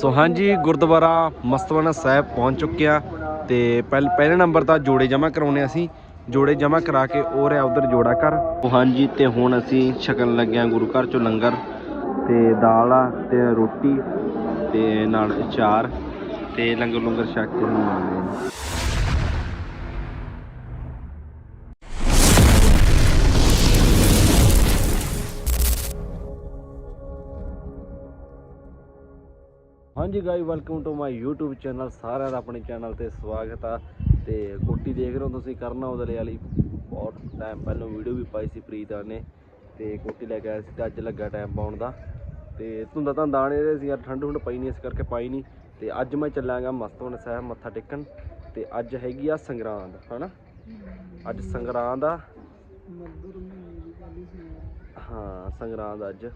ਸੋ ਹਾਂਜੀ, ਗੁਰਦੁਆਰਾ ਮਸਤਵਾਨਾ ਸਾਹਿਬ ਪਹੁੰਚ ਚੁੱਕੇ ਆ ਤੇ ਪਹਿਲ, ਪਹਿਲੇ ਨੰਬਰ ਤਾਂ ਜੋੜੇ ਜਮ੍ਹਾਂ ਕਰਾਉਣੇ ਅਸੀਂ। ਜੋੜੇ ਜਮ੍ਹਾਂ ਕਰਾ ਕੇ ਉਹ ਰਿਹਾ ਉਧਰ ਜੋੜਾ ਕਰ ਉਹ ਹਾਂਜੀ, ਤੇ ਹੁਣ ਅਸੀਂ ਛਕਣ ਲੱਗੇ ਆ ਗੁਰੂ ਘਰ ਚੋਂ ਲੰਗਰ। ਤੇ ਦਾਲ ਆ, ਤੇ ਰੋਟੀ, ਤੇ ਨਾਲ ਅਚਾਰ, ਤੇ ਲੰਗਰ ਲੰਗਰ ਛਕ ਕੇ ਹੁਣ ਆਉਂਦੇ ਆ ਹਾਂਜੀ guys welcome to my YouTube channel ਸਾਰਿਆਂ ਦਾ ਆਪਣੇ ਚੈਨਲ ਤੇ ਸਵਾਗਤ ਆ। ਤੇ ਕੋਟੀ ਦੇਖ ਰਹੇ ਹੋ ਤੁਸੀਂ ਕਰਨਾ ਉਹਦੇ ਵਾਲੀ। ਬਹੁਤ ਟਾਈਮ ਪਹਿਲਾਂ ਵੀਡੀਓ ਵੀ ਪਾਈ ਸੀ ਪ੍ਰੀਤ ਨੇ। ਤੇ ਕੋਟੀ ਲੈ ਕੇ ਆਇਆ ਸੀ ਤੇ ਅੱਜ ਲੱਗਾ ਟਾਈਮ ਪਾਉਣ ਦਾ। ਤੇ ਧੁੰਦਾ ਤਾਂ ਦਾਣੇ ਰਹੇ ਸੀ ਯਾਰ ਠੰਡ ਠੰਡ ਪਈ ਨਹੀਂ ਇਸ ਕਰਕੇ ਪਾਈ ਨਹੀਂ। ਤੇ ਅੱਜ ਮੈਂ ਚੱਲਾਂਗਾ ਮਸਤਵਨ ਸਾਹਿਬ ਮੱਥਾ ਟੇਕਣ। ਤੇ ਅੱਜ ਹੈਗੀ ਆ ਸੰਗਰਾਂਦ ਹਨਾ? ਅੱਜ ਸੰਗਰਾਂਦ ਆ। ਹਾਂ ਸੰਗਰਾਂਦ ਅੱਜ।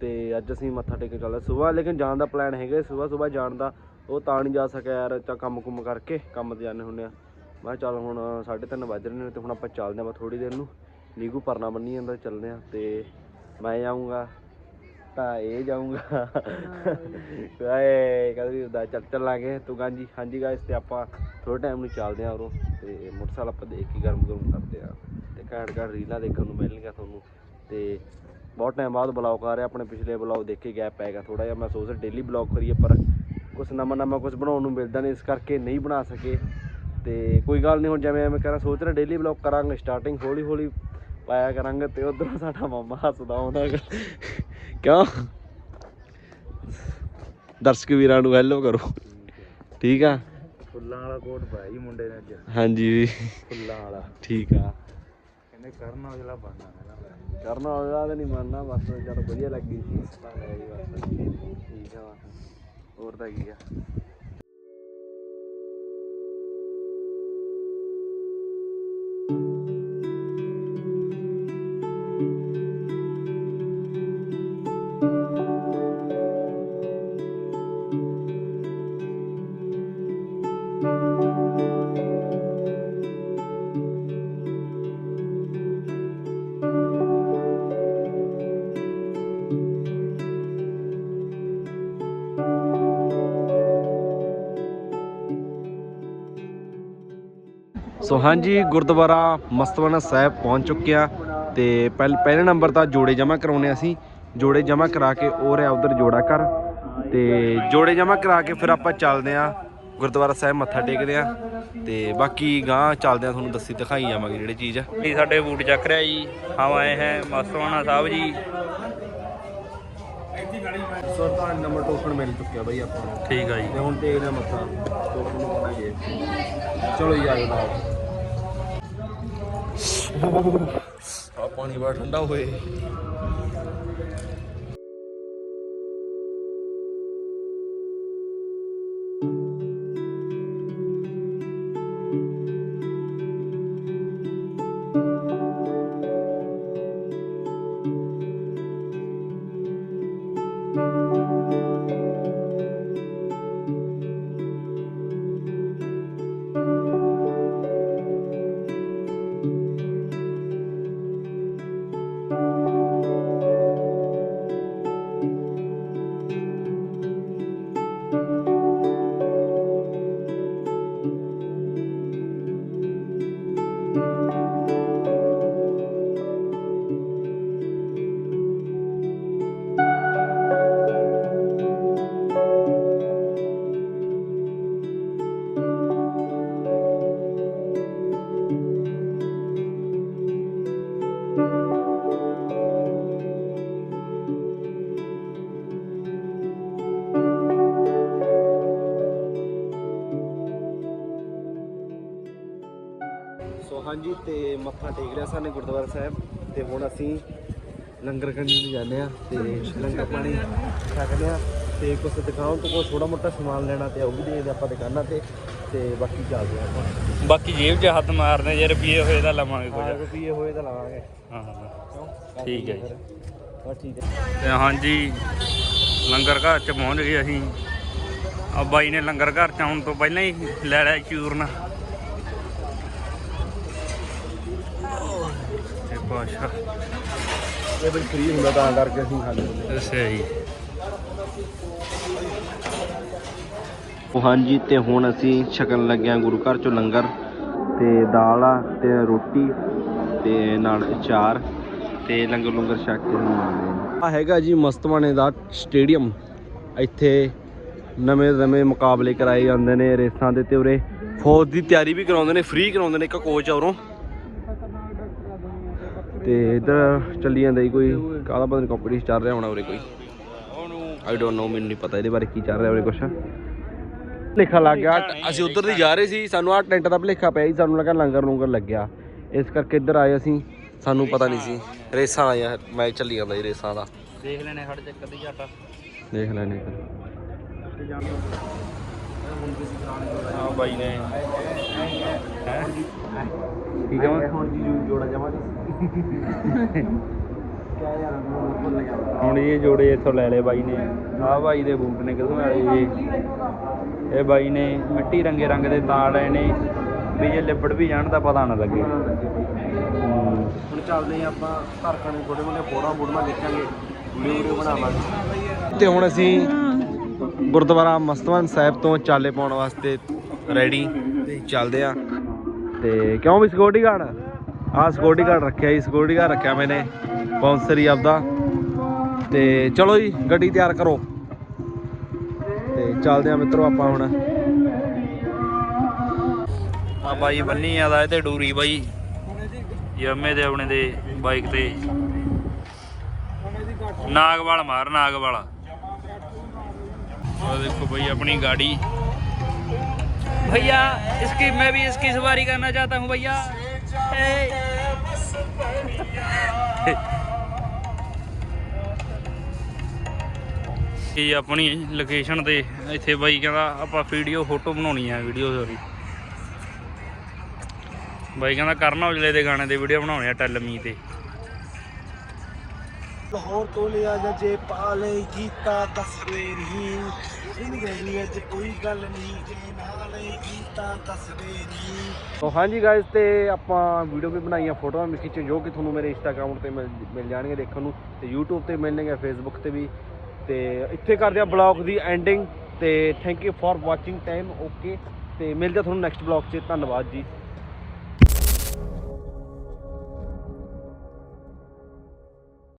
ਤੇ ਅੱਜ ਅਸੀਂ ਮੱਥਾ ਟੇਕਣ ਚੱਲੇ ਸਵੇਰ ਲੇਕਿਨ ਜਾਣ ਦਾ ਪਲਾਨ ਹੈਗਾ ਸਵੇਰ ਸਵੇਰ ਜਾਣ ਦਾ। ਉਹ ਤਾਂ ਨਹੀਂ ਜਾ ਸਕਿਆ ਯਾਰ, ਚਾ ਕੰਮ ਕੁਮ ਕਰਕੇ, ਕੰਮ ਤੇ ਜਾਂਦੇ ਹੁੰਦੇ ਆ। ਮੈਂ ਕਿਹਾ ਚੱਲ ਹੁਣ 3:30 ਵੱਜ ਰਹੇ ਨੇ, ਤੇ ਹੁਣ ਆਪਾਂ ਚੱਲਦੇ ਆਂ ਥੋੜੀ ਦੇਰ ਨੂੰ। ਨੀਗੂ ਪਰਨਾ ਬੰਨੀ ਜਾਂਦਾ, ਚੱਲਦੇ ਆ ਤੇ ਮੈਂ ਜਾਊਂਗਾ, ਤਾਂ ਇਹ ਜਾਊਂਗਾ। ਏ ਕਦੇ ਹੁੰਦਾ ਚੱਲ ਚੱਲਾਂਗੇ। ਤੂੰ ਗਾਂਜੀ ਹਾਂਜੀ ਗਾਇਸ ਤੇ ਆਪਾਂ ਥੋੜੇ ਟਾਈਮ ਨੂੰ ਚੱਲਦੇ ਆਂ ਉਰੋਂ। ਤੇ ਮੋਟਰਸਾਈਕਲ ਆਪਾਂ ਦੇਖ ਕੇ ਗਰਮ ਗਰਮ ਕਰਦੇ ਆ ਤੇ ਘੈਂਟ ਘੈਂਟ ਰੀਲਾਂ ਦੇਖਣ ਨੂੰ ਮਿਲਣਗੀਆਂ ਤੁਹਾਨੂੰ। ਤੇ ਬਹੁਤ ਟਾਈਮ ਬਾਅਦ ਬਲੌਗ ਆ ਰਿਹਾ ਆਪਣੇ ਪਿਛਲੇ ਬਲੌਗ ਦੇਖੇ ਗੈਪ ਪੈ ਗਿਆ ਥੋੜਾ ਜਿਹਾ। ਮੈਂ ਸੋਚ ਰਿਹਾ ਡੇਲੀ ਬਲੌਗ ਕਰੀਏ ਪਰ ਕੁਛ ਨਵਾਂ ਨਵਾਂ ਕੁਝ ਬਣਾਉਣ ਨੂੰ ਮਿਲਦਾ ਨਹੀਂ ਇਸ ਕਰਕੇ ਨਹੀਂ ਬਣਾ ਸਕੇ। ਤੇ ਕੋਈ ਗੱਲ ਨਹੀਂ ਹੁਣ ਜਿਵੇਂ ਮੈਂ ਕਰਾਂ ਸੋਚ ਰਿਹਾ ਡੇਲੀ ਬਲੌਗ ਕਰਾਂਗੇ ਸਟਾਰਟਿੰਗ ਹੌਲੀ ਹੌਲੀ ਪਾਇਆ ਕਰਾਂਗੇ ਤੇ ਉਧਰੋਂ ਸਾਡਾ ਮਾਮਾ ਹੱਸਦਾ ਆਉਂਦਾ ਕਿਉਂ? ਦਰਸ਼ਕ ਵੀਰਾਂ ਨੂੰ ਹੈਲੋ ਕਰੋ। ਠੀਕ ਆ? ਫੁੱਲਾਂ ਵਾਲਾ ਕੋਟ ਪਾਇਆ ਜੀ ਮੁੰਡੇ ਨੇ ਅੱਜ। ਹਾਂਜੀ। ਫੁੱਲਾਂ ਵਾਲਾ। ਠੀਕ ਆ। ਕਹਿੰਦੇ ਕਰਨ ਔਜਲਾ ਬਣਨਾ ਮੇਰਾ ਕਰਨਾ ਉਹਦਾ ਤਾਂ ਨਹੀਂ ਮੰਨਣਾ ਬਸ ਜਦ ਵਧੀਆ ਲੱਗੀ ਸੀ। ਤਾਂ ਲੈ ਜੀ ਬਸ। ਠੀਕ ਆ ਬਸ। ਹੋਰ ਤਾਂ ਕੀ ਆ? ਸੋ ਹਾਂਜੀ ਗੁਰਦੁਆਰਾ ਮਸਤਵਾਨਾ ਸਾਹਿਬ ਪਹੁੰਚ ਚੁੱਕੇ ਆ ਤੇ ਪਹਿਲ ਪਹਿਲੇ ਨੰਬਰ ਤਾਂ ਜੋੜੇ ਜਮ੍ਹਾਂ ਕਰਾਉਣੇ ਅਸੀਂ। ਜੋੜੇ ਜਮ੍ਹਾਂ ਕਰਾ ਕੇ ਉਹ ਰਿਹਾ ਉਧਰ ਜੋੜਾ ਕਰ ਤੇ ਜੋੜੇ ਜਮ੍ਹਾਂ ਕਰਾ ਕੇ ਫਿਰ ਆਪਾਂ ਚੱਲਦੇ ਆ। ਗੁਰਦੁਆਰਾ ਸਾਹਿਬ ਮੱਥਾ ਟੇਕਦੇ ਆ। ਤੇ ਬਾਕੀ ਗਾਂ ਚੱਲਦੇ ਆ ਤੁਹਾਨੂੰ ਦੱਸੀ ਦਿਖਾਈ ਜਾਵਾਂਗੇ ਜਿਹੜੇ ਚੀਜ਼ ਆ। ਜੀ ਸਾਡੇ ਬੂਟ ਚੱਕ ਰਿਹਾ ਜੀ। ਹਮ ਆਏ ਹੈ ਮਸਤਵਾਨਾ ਸਾਹਿਬ ਜੀ। ਸੋ ਤਾਂ ਨੰਬਰ ਟੋਕਨ ਮਿਲ ਚੁੱਕਿਆ ਬਈ ਆਪਾਂ ਠੀਕ ਆ ਜੀ। ਤੇ ਹੁਣ ਟੇਕਦੇ ਆ ਮੱਥਾ ਟੋਕਨ ਨੂੰ ਪਾਣਾਗੇ ਚਲੋ ਜੀ ਨਾਲ। ਆ ਪਾਣੀ ਬੜਾ ਠੰਡਾ ਹੋਏ। ਸੋ ਹਾਂਜੀ ਤੇ ਮੱਥਾ ਟੇਕ ਲਿਆ ਸਾਨੇ ਗੁਰਦੁਆਰਾ ਸਾਹਿਬ ਤੇ ਹੁਣ ਅਸੀਂ ਲੰਗਰ ਕਰਨ ਨੂੰ ਜਾਂਦੇ ਆ ਤੇ ਲੰਗਰ ਪਾਣੀ ਛਕਦੇ ਆ ਤੇ ਕੁਝ ਦਿਖਾਉਣ ਤੋਂ ਕੁਛ ਥੋੜਾ ਮੋਟਾ ਸਮਾਨ ਲੈਣਾ ਤੇ ਉਹ ਵੀ ਦੇਖਦੇ ਆਪਾਂ ਦੁਕਾਨਾਂ ਤੇ ਤੇ ਬਾਕੀ ਚੱਲਦੇ ਆਪਾਂ। ਬਾਕੀ ਜੇਬ 'ਚ ਹੱਥ ਮਾਰਨੇ ਜੇ ਰੁਪਏ ਹੋਏ ਤਾਂ ਲਵਾਂਗੇ ਕੁਝ ਆਹ ਰੁਪਈਏ ਹੋਏ ਤਾਂ ਲਾਵਾਂਗੇ। ਹਾਂ ਹਾਂ ਠੀਕ ਹੈ ਜੀ। ਬਸ ਠੀਕ ਹੈ। ਤੇ ਹਾਂਜੀ ਲੰਗਰ ਘਰ 'ਚ ਪਹੁੰਚ ਗਏ ਅਸੀਂ। ਆ ਬਾਈ ਨੇ ਲੰਗਰ ਘਰ 'ਚ ਆਉਣ ਤੋਂ ਪਹਿਲਾਂ ਹੀ ਲੈ ਲਿਆ ਚੂਰਨ। ਤੇ ਪਾਸ਼ਾ ਇਹ ਬਈ ਫ੍ਰੀ ਹੁੰਦਾ ਤਾਂ ਕਰਕੇ ਅਸੀਂ ਖਾਂਦੇ ਹੁੰਦੇ ਅੱਛਾ ਜੀ। ਹਾਂਜੀ ਤੇ ਹੁਣ ਅਸੀਂ ਛਕਣ ਲੱਗੇ ਹਾਂ ਗੁਰੂ ਘਰ ਚੋਂ ਲੰਗਰ ਤੇ ਦਾਲ ਆ ਤੇ ਰੋਟੀ ਤੇ ਨਾਲ ਅਚਾਰ ਤੇ ਲੰਗਰ ਲੰਗਰ ਛਕ ਕੇ ਹੁਣ ਆਉਂਦੇ ਆ ਹੈਗਾ ਜੀ ਮਸਤਵਾਨੇ ਦਾ ਸਟੇਡੀਅਮ। ਇੱਥੇ ਨਵੇਂ ਨਵੇਂ ਮੁਕਾਬਲੇ ਕਰਾਏ ਜਾਂਦੇ ਨੇ ਰੇਸਾਂ ਦੇ ਤੇ ਉਰੇ ਫੌਜ ਦੀ ਤਿਆਰੀ ਵੀ ਕਰਾਉਂਦੇ ਨੇ ਫ੍ਰੀ ਕਰਾਉਂਦੇ ਨੇ ਇੱਕ ਕੋਚ ਆ ਉਰੋਂ। ਤੇ ਇਧਰ ਚੱਲੀ ਜਾਂਦਾ ਜੀ ਕੋਈ ਕਾਹਦਾ ਪਤਾ ਨਹੀਂ ਕੰਪੀਟੀਸ਼ਨ ਚੱਲ ਰਿਹਾ ਹੋਣਾ ਉਰੇ ਕੋਈ। ਆਈ ਡੋਨਟ ਨੋ ਮੈਨੂੰ ਨਹੀਂ ਪਤਾ ਇਹਦੇ ਬਾਰੇ ਕੀ ਚੱਲ ਰਿਹਾ ਉਰੇ ਕੁਛ। ਲਿਖਾ ਲੱਗ ਗਿਆ। ਅਸੀਂ ਉਧਰ ਦੀ ਜਾ ਰਹੇ ਸੀ ਸਾਨੂੰ ਆ ਟੈਂਟ ਦਾ ਭਲੇਖਾ ਪਿਆ ਸੀ ਸਾਨੂੰ ਲੱਗਾ ਲੰਗਰ ਲੰਗਰ ਲੱਗਿਆ। ਇਸ ਕਰਕੇ ਇੱਧਰ ਆਏ ਅਸੀਂ ਸਾਨੂੰ ਪਤਾ ਨਹੀਂ ਸੀ। ਰੇਸਾਂ ਆਇਆ ਮੈਚ ਚੱਲੀ ਜਾਂਦਾ ਜੀ ਰੇਸਾਂ ਦਾ। ਦੇਖ ਲੈਣੇ ਸਾਡੇ ਚੱਕਰ ਦੀ ਝਾਟਾ। ਦੇਖ ਲੈਣੇ ਫਿਰ। ਆ ਬਾਈ ਨੇ। ਹੈ? ਠੀਕ ਹੈ ਹੁਣ ਜੀ ਜੋੜਾ ਜਮਾ ਹੁਣ ਇਹ ਜੋੜੇ ਇੱਥੋਂ ਲੈ ਲਏ ਬਾਈ ਨੇ। ਆਹ ਬਾਈ ਦੇ ਬੂਟ ਨੇ ਕਿਦੋਂ ਵਾਲੇ ਜੀ ਇਹ? ਬਾਈ ਨੇ ਮਿੱਟੀ ਰੰਗੇ ਰੰਗ ਦੇ ਤਾਂ ਲਏ ਨੇ। ਵੀ ਜੇ ਲਿਬੜ ਵੀ ਜਾਣ ਤਾਂ ਪਤਾ ਨਾ ਲੱਗੇ। ਹੁਣ ਚੱਲਦੇ ਹਾਂ ਆਪਾਂ ਘਰ ਖਾਣੇ ਥੋੜੇ ਮੋਟੇ ਫੋਟੋਆਂ ਫੋਟੋਆਂ ਦੇਖਾਂਗੇ ਵੀਡੀਓ ਬਣਾਵਾਂਗੇ ਤੇ ਹੁਣ ਅਸੀਂ ਗੁਰਦੁਆਰਾ ਮਸਤਵਨ ਸਾਹਿਬ ਤੋਂ ਚਾਲੇ ਪਾਉਣ ਵਾਸਤੇ ਰੈਡੀ ਚੱਲਦੇ ਆ। ਤੇ ਕਿਉਂ ਵੀ ਸਿਕਿਉਰਿਟੀ ਗਾਰਡ ਆਹ ਸਿਕਿਉਰਿਟੀ ਗਾਰਡ ਰੱਖਿਆ ਜੀ ਸਿਕਿਉਰਿਟੀ ਗਾਰਡ ਰੱਖਿਆ ਮੈਨੇ ਬਾਉਂਸਰ ਹੀ ਆਪਦਾ। ਤੇ ਚਲੋ ਜੀ, ਗੱਡੀ ਤਿਆਰ ਕਰੋ। ਤੇ ਚੱਲਦੇ ਆ ਮਿੱਤਰੋ ਆਪਾਂ ਹੁਣ। ਆ ਬਾਈ ਬੰਨੀ ਆਦਾ ਇਹ ਤੇ ਡੂਰੀ ਬਾਈ। ਯਮੇ ਦੇ ਆਪਣੇ ਦੇ ਬਾਈਕ ਤੇ। ਨਾਗਵਾਲ ਮਾਰ, ਨਾਗਵਾਲ। और देखो भाई अपनी गाड़ी भैया इसकी मैं भी इसकी सवारी करना चाहता हूँ भैया ਇਹ ਆਪਣੀ ਲੋਕੇਸ਼ਨ ਤੇ ਇੱਥੇ ਬਾਈ ਕਹਿੰਦਾ, ਆਪਾਂ ਵੀਡੀਓ ਫੋਟੋ ਬਣਾਉਣੀ ਆ ਵੀਡੀਓ ਸੋਰੀ ਬਾਈ ਕਹਿੰਦਾ, ਕਰਨਾ ਉਜਲੇ ਦੇ ਗਾਣੇ ਦੇ ਵੀਡੀਓ ਬਣਾਉਣੇ ਆ ਟੈਲਮੀ ਤੇ। ਲਾਹੌਰ ਤੋਂ ਲਿਆ ਜਾਂ ਜੇ ਪਾਲੇ ਕੀਤਾ ਤਸਵੀਰ ਹੀ। ਜ਼ਿੰਦਗੀ ਵਿੱਚ ਕੋਈ ਗੱਲ ਨਹੀਂ, ਜੇ ਨਾਲੇ ਕੀਤਾ ਤਸਵੀਰ ਹੀ। ਤੋ ਹਾਂਜੀ ਗਾਇਸ ਤੇ ਆਪਾਂ ਵੀਡੀਓ ਵੀ ਬਣਾਈਆਂ, ਫੋਟੋਆਂ ਵੀ ਖਿੱਚੇ ਜੋ ਕਿ ਤੁਹਾਨੂੰ ਮੇਰੇ ਇੰਸਟਾਗ੍ਰam ਤੇ ਮਿਲ ਮਿਲ ਜਾਣਗੇ ਦੇਖਣ ਨੂੰ। ਤੇ YouTube ਤੇ ਮਿਲਣਗੇ Facebook ਤੇ ਵੀ। ਤੇ ਇੱਥੇ ਕਰਦੇ ਆ ਬਲੌਗ ਦੀ ਐਂਡਿੰਗ ਤੇ thank you for watching time okay ਤੇ ਮਿਲਦੇ ਆ ਤੁਹਾਨੂੰ ਨੈਕਸਟ ਬਲੌਗ 'ਚ। ਧੰਨਵਾਦ ਜੀ।